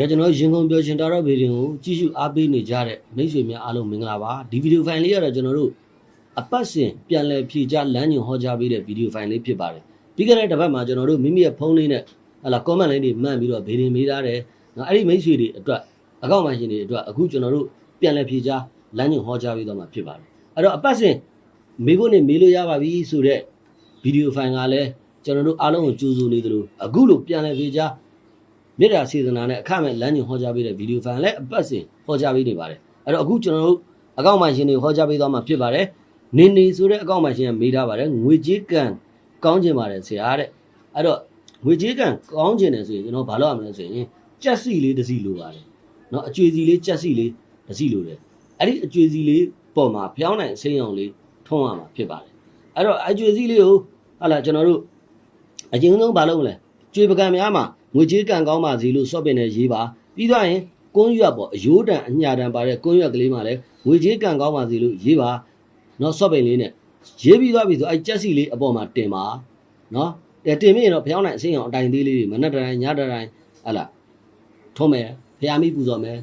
ကဲကျွန်တော်ရင်ကုန်ပြောရှင်တာတော့ဗီဒီယိုကိုကြည့်ရှုအားပေးနေကြတဲ့မိတ်ဆွေများအားလုံးမင်္ဂလာပါဒီဗီဒီယိုဖိုင်လေးကတော့ကျွန်တော်တို့အပတ်စဉ်ပြန်လည်ဖြည့်ချလမ်းညွန်ဟောကြားပေးတဲ့ဗီဒီယိုဖိုင်လေးဖြစ်ပါတယ်ပြီးခဲ့တဲ့တစ်ပတ်မှာကျွန်တော်တို့မိမိရဲ့ဖုန်းလေးနဲ့ဟလာ comment လေးတွေမှန်ပြီးတော့ဗီဒီယိုမေးထားတယ်နော်အဲ့ဒီမိတ်ဆွေတွေအတွက်အကောင့်မှရှင်တွေအတွက်အခုကျွန်တော်တို့ပြန်လည်ဖြည့်ချလမ်းညွန်ဟောကြားပေးတော့မှာဖြစ်ပါတယ်အဲ့တော့အပတ်စဉ်မေးဖို့နဲ့မေးလို့ရပါပြီဆိုတဲ့ဗီဒီယိုဖိုင်ကလည်းကျွန်တော်တို့အားလုံးကိုကြိုးစိုးနေသလိုအခုလိုပြန်လည်ဖြည့်ချ မေတ္တာစေတနာနဲ့အခမဲ့လမ်းညွှန်ဟောကြားပေးတဲ့ဗီဒီယိုဖိုင်လည်းအပတ်စဉ်ဟောကြားပေးနေပါတယ်အဲ့တော့အခုကျွန်တော်တို့အကောင့်မှရှင်တွေဟောကြားပေးသွားမှာဖြစ်ပါတယ်နေနေဆိုတဲ့အကောင့်မှရှင်ကမေးထားပါတယ်ငွေကြေးကံကောင်းကျင်ပါတယ်ဆရာတဲ့အဲ့တော့ငွေကြေးကံကောင်းကျင်တယ်ဆိုရင်ကျွန်တော်ဘာလုပ်ရမလဲဆိုရင်ကြက်စီလေးတစ်စီလိုပါတယ်เนาะအကျွေစီလေးကြက်စီလေးတစ်စီလိုတယ်အဲ့ဒီအကျွေစီလေးပေါ်မှာဖျောင်းနိုင်အစိမ်းအောင်လေးထုံးရမှာဖြစ်ပါတယ်အဲ့တော့အကျွေစီလေးကိုဟာလာကျွန်တော်တို့အရင်ဆုံးဘာလုပ်မလဲကျွေပကံများမှာ ငွေကြေးကံကောင်းပါစေလို့စော့ပင်နဲ့ရေးပါပြီးတော့ရင်ကွန်းရွက်ပေါ့အယိုးတန်အညာတန်ပါတဲ့ကွန်းရွက်ကလေးမှာလည်းငွေကြေးကံကောင်းပါစေလို့ရေးပါနော်စော့ပင်လေးနဲ့ရေးပြီးသွားပြီဆိုအဲ့ကြက်စီလေးအပေါ်မှာတင်ပါနော်တဲ့တင်ပြီးရင်တော့ဖျောင်းနိုင်အစိမ်းအောင်အတိုင်သေးလေးတွေမနဲ့တိုင်းညတိုင်းဟလာထုံးမယ်ဖျားမိပူဇော်မယ်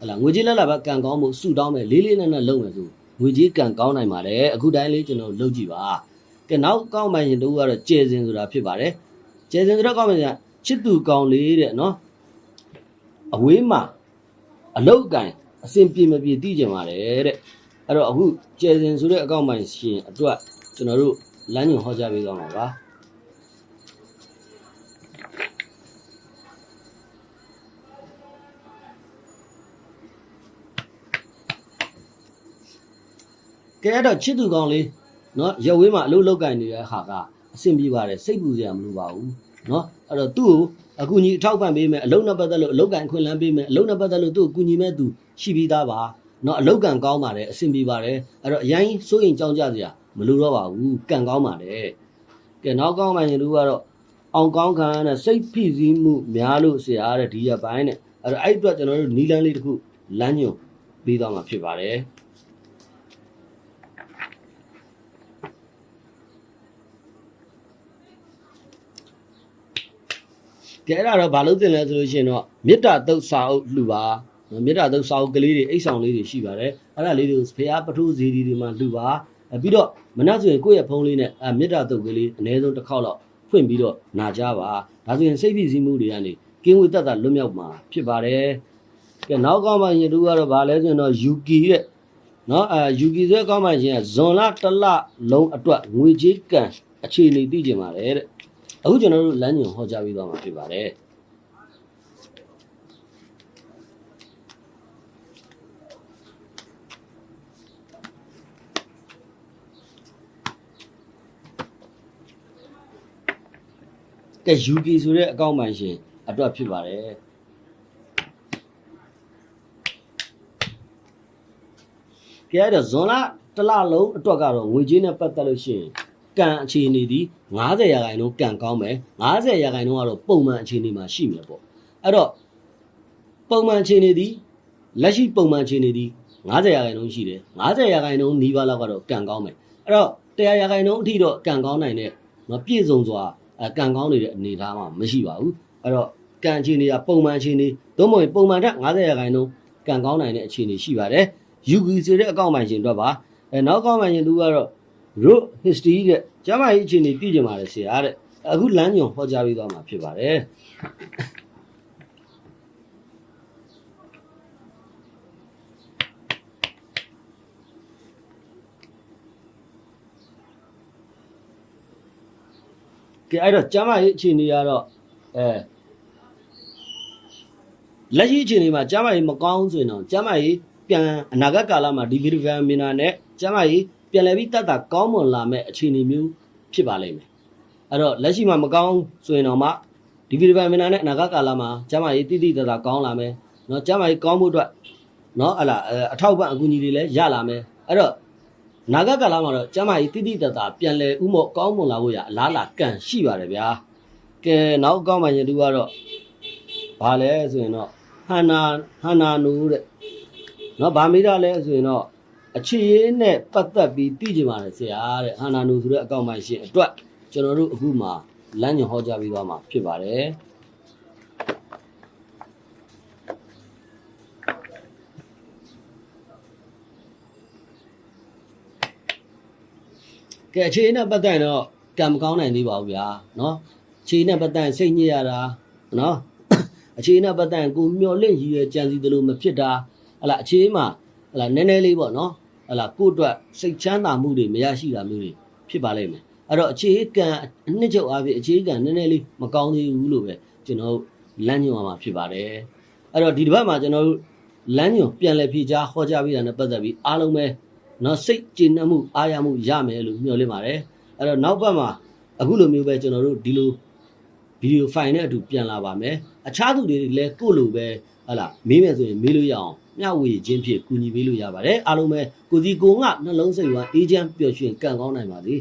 ဟလာငွေကြေးလက်လာပဲကံကောင်းမှုစုတောင်းမယ်လေးလေးနက်နက်လုပ်မယ်ဆိုငွေကြေးကံကောင်းနိုင်ပါတယ်အခုတိုင်းလေးကျွန်တော်လုပ်ကြည့်ပါကဲနောက်ကောင်းမှရင်တို့ကတော့ကျေစင်ဆိုတာဖြစ်ပါတယ်ကျေစင်ဆိုတော့ကောင်းမှရင် ချစ်သူကောင်းလေးတဲ့နော်အဝေးမှာအလုတ်ကင်အစင်ပြေမပြေသိကြပါတယ်တဲ့အဲ့တော့အခုကျယ်စင်ဆိုတဲ့အကောင့်မှရှင်အတွက်ကျွန်တော်တို့လမ်းညွန်ဟောကြားပေးသွားမှာပါကဲအဲ့တော့ချစ်သူကောင်းလေးနော်ရဝေးမှာအလုတ်လောက်ကင်နေတဲ့ဟာကအဆင်ပြေပါတယ်စိတ်ပူစရာမလိုပါဘူးနော် အဲ့တော့သူ့ကိုအကူကြီးအထောက်ပံ့ပေးမယ်အလုတ်နဲ့ပတ်သက်လို့အလုတ်ကန်ခွင့်လန်းပေးမယ်အလုတ်နဲ့ပတ်သက်လို့သူ့ကိုကူညီမဲ့သူရှိပြီးသားပါနော်အလုတ်ကန်ကောင်းပါတယ်အဆင်ပြေပါတယ်အဲ့တော့အရင်စိုးရင်ကြောင်းကြစရာမလိုတော့ပါဘူးကန်ကောင်းပါတယ်ကဲနောက်ကောင်းမှရင်သူကတော့အောင်ကောင်းခံတဲ့စိတ်ဖိစီးမှုများလို့ဆရာတဲ့ဒီရပိုင်းနဲ့အဲ့တော့အဲ့အတွက်ကျွန်တော်တို့နီလန်းလေးတစ်ခုလမ်းညွန်ပေးသွားမှာဖြစ်ပါတယ် ကဲအဲ့ဒါတော့ဘာလို့တင်လဲဆိုလို့ရှိရင်တော့မေတ္တာတုတ်စာအုပ်လှူပါနော်မေတ္တာတုတ်စာအုပ်ကလေးတွေအိတ်ဆောင်လေးတွေရှိပါတယ်အဲ့ဒါလေးတွေကိုဖရားပထုဇီဒီတွေမှာလှူပါအဲပြီးတော့မနက်ဆိုရင်ကိုယ့်ရဲ့ဖုန်းလေးနဲ့အဲမေတ္တာတုတ်ကလေးအနည်းဆုံးတစ်ခေါက်လောက်ဖွင့်ပြီးတော့နာကြပါဒါဆိုရင်စိတ်ဖိစီးမှုတွေကနေကင်းဝေးတက်တာလွတ်မြောက်မှာဖြစ်ပါတယ်ကဲနောက်ကောင်းမှရင်တို့ကတော့ဘာလဲဆိုရင်တော့ UK တဲ့နော်အဲ UK ဆိုတဲ့ကောင်းမှရင်ကဇွန်လတစ်လလုံးအတွက်ငွေကြေးကံအခြေအနေသိကြပါတယ်တဲ့ အခုကျွန်တော်တို့လမ်းညွန်ဟောကြားပေးသွားမှာဖြစ်ပါတယ်ကဲ UK ဆိုတဲ့အကောင့်မှန်ရှင်အတွက်ဖြစ်ပါတယ်ကဲအဲ့တော့ဇွန်လတစ်လလုံးအတွက်ကတော့ငွေကြေးနဲ့ပတ်သက်လို့ရှိရင် ကံအခြေအနေဒီ90ရာခိုင်နှုန်းကံကောင်းမယ်90ရာခိုင်နှုန်းကတော့ပုံမှန်အခြေအနေမှာရှိမယ်ပေါ့အဲ့တော့ပုံမှန်အခြေအနေဒီလက်ရှိပုံမှန်အခြေအနေဒီ90ရာခိုင်နှုန်းရှိတယ်90ရာခိုင်နှုန်းနီးပါးလောက်ကတော့ကံကောင်းမယ်အဲ့တော့100ရာခိုင်နှုန်းအထိတော့ကံကောင်းနိုင်တဲ့မပြည့်စုံစွာအဲကံကောင်းနေတဲ့အနေအထားမှာမရှိပါဘူးအဲ့တော့ကံအခြေအနေကပုံမှန်အခြေအနေသို့မဟုတ်ပုံမှန်တက်90ရာခိုင်နှုန်းကံကောင်းနိုင်တဲ့အခြေအနေရှိပါတယ် UQ ဆိုတဲ့အကောင့်မှန်ရှင်တော့ပါအဲနောက်ကောင့်မှန်ရှင်သူကတော့ root history တဲ့ကျမ်းမာရေးအခြေအနေပြည့်ကြပါလေဆရာတဲ့အခုလမ်းညွန်ဟောကြားပေးသွားမှာဖြစ်ပါတယ်ကဲအဲ့တော့ကျမ်းမာရေးအခြေအနေကတော့အဲလက်ရှိအခြေအနေမှာကျမ်းမာရေးမကောင်းဆိုရင်တော့ကျမ်းမာရေးပြန်အနာဂတ်ကာလမှာဒီဗီဒီဗန်မင်နာနဲ့ကျမ်းမာရေး ပြန်လည်ပြီးတတ်တာကောင်းမွန်လာမဲ့အခြေအနေမျိုးဖြစ်ပါလိမ့်မယ်အဲ့တော့လက်ရှိမှာမကောင်းဆိုရင်တော့မှဒီဗီဒီယိုမင်နာနဲ့အနာဂတ်ကာလမှာကျမ်းမာရေးတိတိတတ်တာကောင်းလာမယ်เนาะကျမ်းမာရေးကောင်းဖို့အတွက်เนาะဟလာအထောက်ပံ့အကူအညီတွေလည်းရလာမယ်အဲ့တော့နာဂတ်ကာလမှာတော့ကျမ်းမာရေးတိတိတတ်တာပြန်လည်ဥမော့ကောင်းမွန်လာဖို့ရအလားလာကံရှိပါတယ်ဗျာကဲနောက်ကောင်းမှရင်သူကတော့ဘာလဲဆိုရင်တော့ဟန္နာဟန္နာနူတဲ့เนาะဗာမိတာလဲဆိုရင်တော့ အခြေရေးနဲ့ပတ်သက်ပြီးသိကြပါတယ်ဆရာတဲ့ဟာနာနူဆိုတဲ့အကောင့်ပိုင်းရှင်အတွက်ကျွန်တော်တို့အခုမှလမ်းညွှန်ဟောကြားပေးသွားမှာဖြစ်ပါတယ်ကဲအခြေအနေနဲ့ပတ်သက်ရင်တော့ကံမကောင်းနိုင်သေးပါဘူးဗျာเนาะအခြေအနေနဲ့ပတ်သက်ရင်စိတ်ညစ်ရတာเนาะအခြေအနေနဲ့ပတ်သက်ရင်ကိုမျော်လင့်ရည်ရွယ်ကြံစည်သလိုမဖြစ်တာဟလာအခြေမှာ ဟလာနည်းနည်းလေးပေါ့နော်ဟလာကိုယ့်အတွက်စိတ်ချမ်းသာမှုတွေမရရှိတာမျိုးတွေဖြစ်ပါလိမ့်မယ်အဲ့တော့အခြေကံအနှစ်ချုပ်အားဖြင့်အခြေကံနည်းနည်းလေးမကောင်းသေးဘူးလို့ပဲကျွန်တော်တို့လမ်းညွှန်ရမှာဖြစ်ပါတယ်အဲ့တော့ဒီတစ်ပတ်မှာကျွန်တော်တို့လမ်းညွှန်ပြန်လည်ဖြေကြားဟောကြားပေးတာနဲ့ပတ်သက်ပြီးအားလုံးပဲနော်စိတ်ကျေနပ်မှုအားရမှုရမယ်လို့မျှော်လင့်ပါတယ်အဲ့တော့နောက်ပတ်မှာအခုလိုမျိုးပဲကျွန်တော်တို့ဒီလိုဗီဒီယိုဖိုင်နဲ့အတူပြန်လာပါမယ်အခြားသူတွေလည်းကိုယ့်လိုပဲဟလာမေးမယ်ဆိုရင်မေးလို့ရအောင် မျှဝေခြင်းဖြင့်ကူညီပေးလို့ရပါတယ်အားလုံးပဲကိုစီကိုငှနှလုံးစိတ်ဝမ်းအေဂျင့်ပျော်ရွှင်ကံကောင်းနိုင်ပါစေ